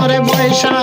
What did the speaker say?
ঘরে বৈশা